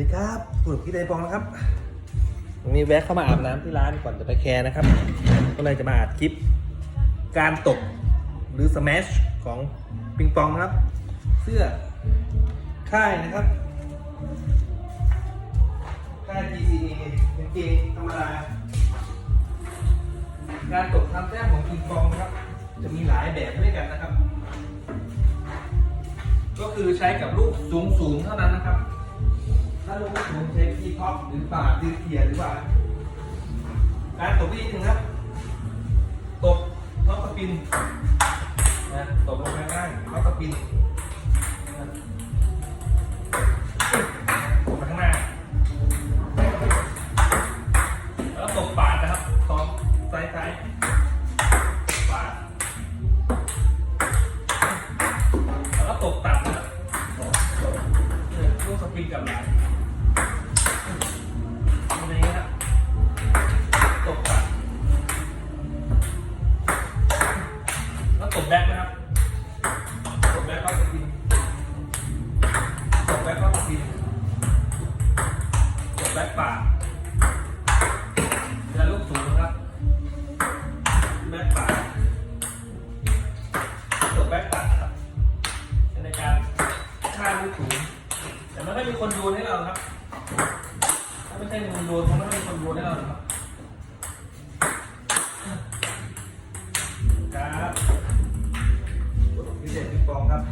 ดีครับผมพี่ไดปองนะครับวันนี้แวะเข้ามาอาบน้ำที่ร้านก่อนจะไปแคร์นะครับ ก็เลยจะมาอัดคลิป การตกหรือสแมชของปิงปองนะครับ เสื้อค่ายนะครับ ค่าย TCA กางเกงธรรมดาการตกทำแต้มของปิงปองนะครับ จะมีหลายแบบด้วยกันนะครับ ก็คือใช้กับลูกสูงสูงๆเท่านั้นนะครับ ถ้าลูกสูงใช้พีท็อปหรือปาดหรือเขียหรือว่าการตกที่หนึ่งครับตกท็อปสปินนะตกลงไปง่ายท็อปสปินนะตกไปข้างหน้า แล้วตกปาดนะครับสองซ้ายซ้ายปาดแล้วตกตัดนะครับเนี่ยลูกสปริงกับหลัง แบ็คนะครับกดแบ็คเข้าสปินกดแบ็คเข้าสปินกดแบ็คปากจะลูกสูงนะครับแบ็คปากดแบ็คป่าครับในการข้ามลูกสูงแต่มันก็มีคนโยนให้เราครับ ถ้าไม่ใช่มือโยนคงไม่มีคนโยนให้เราครับ องครับ